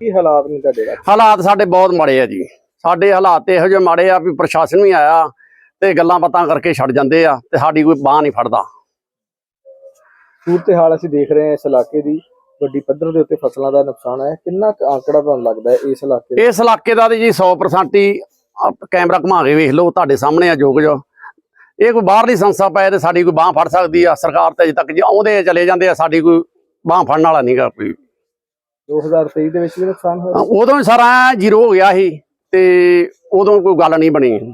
ਕੀ ਹਾਲਾਤ ਨੇ ਤੁਹਾਡੇ ਦਾ ਹਾਲਾਤ ਸਾਡੇ ਬਹੁਤ ਮਾੜੇ ਆ ਜੀ। ਸਾਡੇ ਹਾਲਾਤ ਇਹੋ ਜਿਹੇ ਮਾੜੇ ਆ ਵੀ ਪ੍ਰਸ਼ਾਸਨ ਵੀ ਆਇਆ ਤੇ ਗੱਲਾਂ ਬਾਤਾਂ ਕਰਕੇ ਛੱਡ ਜਾਂਦੇ ਆ ਤੇ ਸਾਡੀ ਕੋਈ ਬਾਹ ਨਹੀਂ ਫੜਦਾ। ਸੂਰਤ ਹਾਲ ਅਸੀਂ ਦੇਖ ਰਹੇ ਹਾਂ ਇਸ ਇਲਾਕੇ ਦੀ ਵੱਡੀ ਪੱਧਰ ਦੇ ਉੱਤੇ ਫਸਲਾਂ ਦਾ ਨੁਕਸਾਨ ਹੈ ਕਿੰਨਾ ਕੁ ਆંકੜਾ ਤੁਹਾਨੂੰ ਲੱਗਦਾ ਹੈ ਇਸ ਇਲਾਕੇ ਦਾ? ਇਸ ਇਲਾਕੇ ਦਾ ਜੀ 100% ਹੀ ਕੈਮਰਾ ਘੁਮਾ ਕੇ ਵੇਖ ਲਓ ਤੁਹਾਡੇ ਸਾਹਮਣੇ ਆ ਜੋਗ ਜੋ। ਇਹ ਕੋਈ ਬਾਹਰਲੀ ਸੰਸਥਾ ਪਏ ਤੇ ਸਾਡੀ ਕੋਈ ਬਾਹ ਫੜ ਸਕਦੀ ਆ ਸਰਕਾਰ ਤੇ ਅਜੇ ਤੱਕ ਜੀ ਆਉਂਦੇ ਚਲੇ ਜਾਂਦੇ ਆ ਸਾਡੀ ਕੋਈ ਬਾਹ ਫੜਨ ਵਾਲਾ ਨਹੀਂਗਾ ਕੋਈ। 2023 ਦੇ ਵਿੱਚ ਵੀ ਨੁਕਸਾਨ ਹੋਇਆ। ਉਦੋਂ ਹੀ ਸਾਰਾ ਜ਼ੀਰੋ ਹੋ ਗਿਆ ਸੀ ਤੇ ਉਦੋਂ ਕੋਈ ਗੱਲ ਨਹੀਂ ਬਣੀ।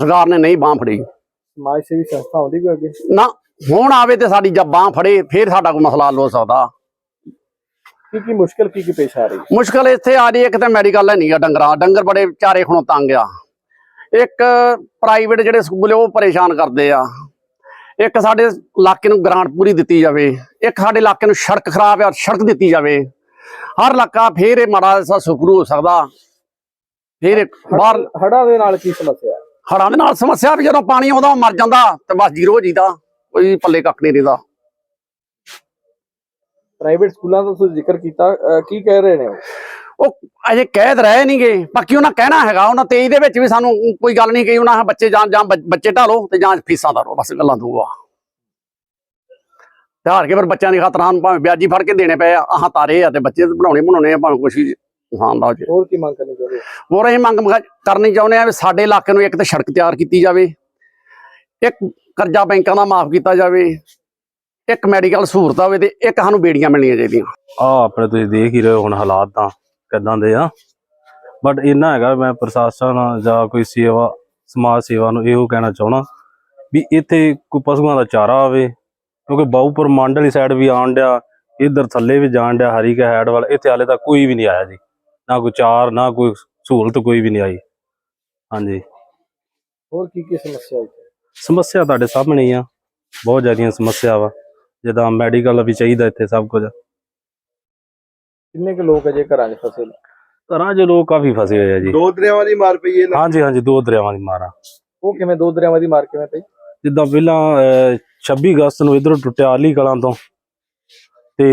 ਸਰਕਾਰ ਨੇ ਨਹੀਂ ਬਾਹ ਫੜੀ। ਸਮਾਜ ਸੇਵੀ ਸੰਸਥਾ ਆਉਂਦੀ ਕੋਈ ਅੱਗੇ? ਨਾ ਹੁਣ ਆਵੇ ਤੇ ਸਾਡੀ ਜਦ ਬਾਹ ਫੜੇ ਫਿਰ ਸਾਡਾ ਕੋਈ ਮਸਲਾ ਹੱਲ ਹੋ ਸਕਦਾ। ਕੀ ਕੀ ਮੁਸ਼ਕਲ ਕੀ ਕੀ ਪੇਸ਼ ਆ ਰਹੀ? ਮੁਸ਼ਕਲ ਇੱਥੇ ਆ ਰਹੀ ਇੱਕ ਤਾਂ ਮੈਡੀਕਲ ਹੈ ਨਹੀਂਗਾ ਡੰਗਰਾਂ। ਡੰਗਰ ਬੜੇ ਵਿਚਾਰੇ ਖਣੋਂ ਤੰਗ ਆ। ਇੱਕ ਪ੍ਰਾਈਵੇਟ ਜਿਹੜੇ ਸਕੂਲ ਆ, ਉਹ ਪਰੇਸ਼ਾਨ ਕਰਦੇ ਆ। ਇੱਕ ਸਾਡੇ ਇਲਾਕੇ ਨੂੰ ਗ੍ਰਾਂਟ ਪੂਰੀ ਦਿੱਤੀ ਜਾਵੇ। ਇੱਕ ਸਾਡੇ ਇਲਾਕੇ ਨੂੰ ਸੜਕ ਖਰਾਬ ਆ ਸੜਕ ਦਿੱਤੀ ਜਾਵੇ। ਹਰ ਇਲਾਕਾ ਫੇਰ ਇਹ ਮਾੜਾ ਜਿਹਾ ਸੁਪਰੂ ਹੋ ਸਕਦਾ। ਫੇਰ ਬਾਹਰ ਹੜਾਂ ਦੇ ਨਾਲ ਕੀ ਸਮੱਸਿਆ ਹੜਾਂ ਦੇ ਨਾਲ ਸਮੱਸਿਆ ਵੀ ਜਦੋਂ ਪਾਣੀ ਆਉਂਦਾ ਮਰ ਜਾਂਦਾ ਤੇ ਬਸ ਜ਼ੀਰੋ ਹੋ ਜੀਦਾ। ਕੋਈ ਪੱਲੇ ਕੱਖ ਨਹੀਂ ਰਹਿੰਦਾ। ਪ੍ਰਾਈਵੇਟ ਸਕੂਲਾਂ ਦਾ ਤੁਸੀਂ ਜ਼ਿਕਰ ਕੀਤਾ ਕੀ ਕਹਿ ਰਹੇ ਨੇ ਉਹ? ਅਜੇ ਕਹਿ ਤਾਂ ਰਹੇ ਨਹੀਂਗੇ ਬਾਕੀ ਉਹਨਾਂ ਕਹਿਣਾ ਹੈਗਾ ਉਹਨਾਂ 23 ਦੇ ਵਿੱਚ ਵੀ ਸਾਨੂੰ ਕੋਈ ਗੱਲ ਨਹੀਂ ਕਹੀ ਉਹਨਾਂ ਬੱਚੇ ਜਾਂ ਜਾਂ ਬੱਚ- ਢਾਲੋ ਤੇ ਜਾਂ ਫੀਸਾਂ ਧਾਰੋ ਬਸ ਗੱਲਾਂ ਦੋ ਆ। ਤੇ ਹਾਰ ਕੇ ਫਿਰ ਬੱਚਿਆਂ ਦੀ ਖਾਤਰਾਂ ਨੂੰ ਭਾਵੇਂ ਵਿਆਜੀ ਫੜ ਕੇ ਦੇਣੇ ਪਏ ਆ। ਆਹ ਤਾਰੇ ਆ ਤੇ ਬੱਚੇ ਬਣਾਉਣੇ ਬਣਾਉਣੇ ਆ ਭਾਵੇਂ ਕੁਛ ਵੀ ਨੁਕਸਾਨ ਦਾ ਹੋ ਜੇ ਹੋਰ ਕੀ ਮੰਗ ਕਰਨੀ ਚਾਹੁੰਦੇ ਹੋ? ਹੋਰ ਅਸੀਂ ਮੰਗ ਮੰਗ ਕਰਨੀ ਚਾਹੁੰਦੇ ਆ ਵੀ ਸਾਡੇ ਇਲਾਕੇ ਨੂੰ ਇੱਕ ਤਾਂ ਸੜਕ ਤਿਆਰ ਕੀਤੀ ਜਾਵੇ ਇੱਕ ਕਰਜ਼ਾ ਬੈਂਕਾਂ ਦਾ ਮਾਫ ਕੀਤਾ ਜਾਵੇ ਇੱਕ ਮੈਡੀਕਲ ਸਹੂਲਤ ਹੋਵੇ ਤੇ ਇੱਕ ਸਾਨੂੰ ਬੇੜੀਆਂ ਮਿਲਣੀਆਂ ਚਾਹੀਦੀਆਂ। ਆ ਆਪਣੇ ਤੁਸੀਂ ਦੇਖ ਹੀ ਰਹੇ ਹੋ ਹੁਣ ਹਾਲਾਤ ਤਾਂ ਕਿਦਾਂ ਦੇ ਆ। ਬਟ ਇੰਨਾ ਹੈਗਾ ਮੈਂ ਪ੍ਰਸ਼ਾਸਨ ਜਾਂ ਕੋਈ ਸੇਵਾ ਸਮਾਜ ਸੇਵਾ ਨੂੰ ਇਹੋ ਕਹਿਣਾ ਚਾਹਣਾ ਵੀ ਇੱਥੇ ਕੋਈ ਪਸ਼ੂਆਂ ਦਾ ਚਾਰਾ ਆਵੇ ਕਿਉਂਕਿ ਬਾਊਪੁਰ ਮੰਡਲੀ ਸਾਈਡ ਵੀ ਆਉਣ ਡਿਆ ਇੱਧਰ ਥੱਲੇ ਵੀ ਜਾਣ ਡਿਆ ਹਰੀ ਕਾ ਹੈਡ ਵਾਲਾ ਇੱਥੇ ਹਾਲੇ ਤੱਕ ਕੋਈ ਵੀ ਨਹੀਂ ਆਇਆ ਜੀ। ਨਾ ਕੋਈ ਚਾਰ ਨਾ ਕੋਈ ਸਹੂਲਤ ਕੋਈ ਵੀ ਨਹੀਂ ਆਈ। ਹਾਂਜੀ। ਹੋਰ ਕੀ ਕੀ ਸਮੱਸਿਆ ਹੈ ਸਮੱਸਿਆ ਤੁਹਾਡੇ ਸਾਹਮਣੇ ਹੀ ਆ। ਬਹੁਤ ਜ਼ਿਆਦੀਆਂ ਸਮੱਸਿਆ ਵਾ। ਜਿੱਦਾਂ ਮੈਡੀਕਲ ਵੀ ਚਾਹੀਦਾ ਇੱਥੇ ਸਭ ਕੁਝ। ਕਿੰਨੇ ਕੁ ਲੋਕ ਅਜੇ ਘਰਾਂ 'ਚ ਫਸੇ ਨੇ? ਘਰਾਂ 'ਚ ਲੋਕ ਕਾਫੀ ਫਸੇ ਹੋਏ ਆ ਜੀ। ਦੋ ਦਰਿਆਵਾਂ ਦੀ ਮਾਰ ਪਈ ਹੈ ਨਾ। ਹਾਂਜੀ ਹਾਂਜੀ ਦੋ ਦਰਿਆਵਾਂ ਦੀ ਮਾਰਾ ਉਹ ਕਿਵੇਂ ਦੋ ਦਰਿਆਵਾਂ ਦੀ ਮਾਰ ਕਿਵੇਂ ਪਈ? ਜਿੱਦਾਂ ਪਹਿਲਾਂ ਅਹ, 26 ਅਗਸਤ ਨੂੰ ਇਧਰੋਂ ਟੁੱਟਿਆ ਆਲੀ ਕਲਾਂ ਤੋਂ ਤੇ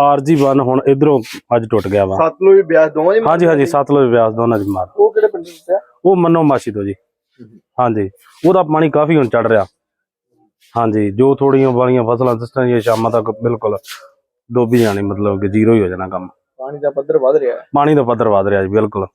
ਆਰਜੀ 1 ਹੁਣ ਇਧਰੋਂ ਅੱਜ ਟੁੱਟ ਗਿਆ ਵਾ। ਸਤਲੁਜ ਬਿਆਸ ਦੋਵਾਂ ਦੀ ਹਾਂਜੀ ਹਾਂਜੀ? ਸਤਲੁਜ ਵਿਆਸ ਦੋਨਾਂ ਦੀ ਮਾਰ। ਉਹ ਕਿਹੜੇ ਪਿੰਡ ਵਿੱਚ ਆ? ਉਹ ਮੰਨੋ ਮਾਸੀ ਤੋਂ ਜੀ। ਹਾਂਜੀ ਉਹਦਾ ਪਾਣੀ ਕਾਫੀ ਹੁਣ ਚੜ ਰਿਹਾ। ਹਾਂਜੀ ਜੋ ਥੋੜੀਆਂ ਵਾਲੀਆਂ ਫਸਲਾਂ ਦਿਸਣ ਦੀਆਂ ਸ਼ਾਮਾਂ ਤੱਕ ਬਿਲਕੁਲ ਡੋਬੀ ਜਾਣੀ ਮਤਲਬ ਕਿ ਜ਼ੀਰੋ ਹੀ ਹੋ ਜਾਣਾ ਕੰਮ। ਪਾਣੀ ਦਾ ਪੱਧਰ ਵੱਧ ਰਿਹਾ। ਪਾਣੀ ਦਾ ਪੱਧਰ ਵਧ ਰਿਹਾ ਜੀ ਬਿਲਕੁਲ।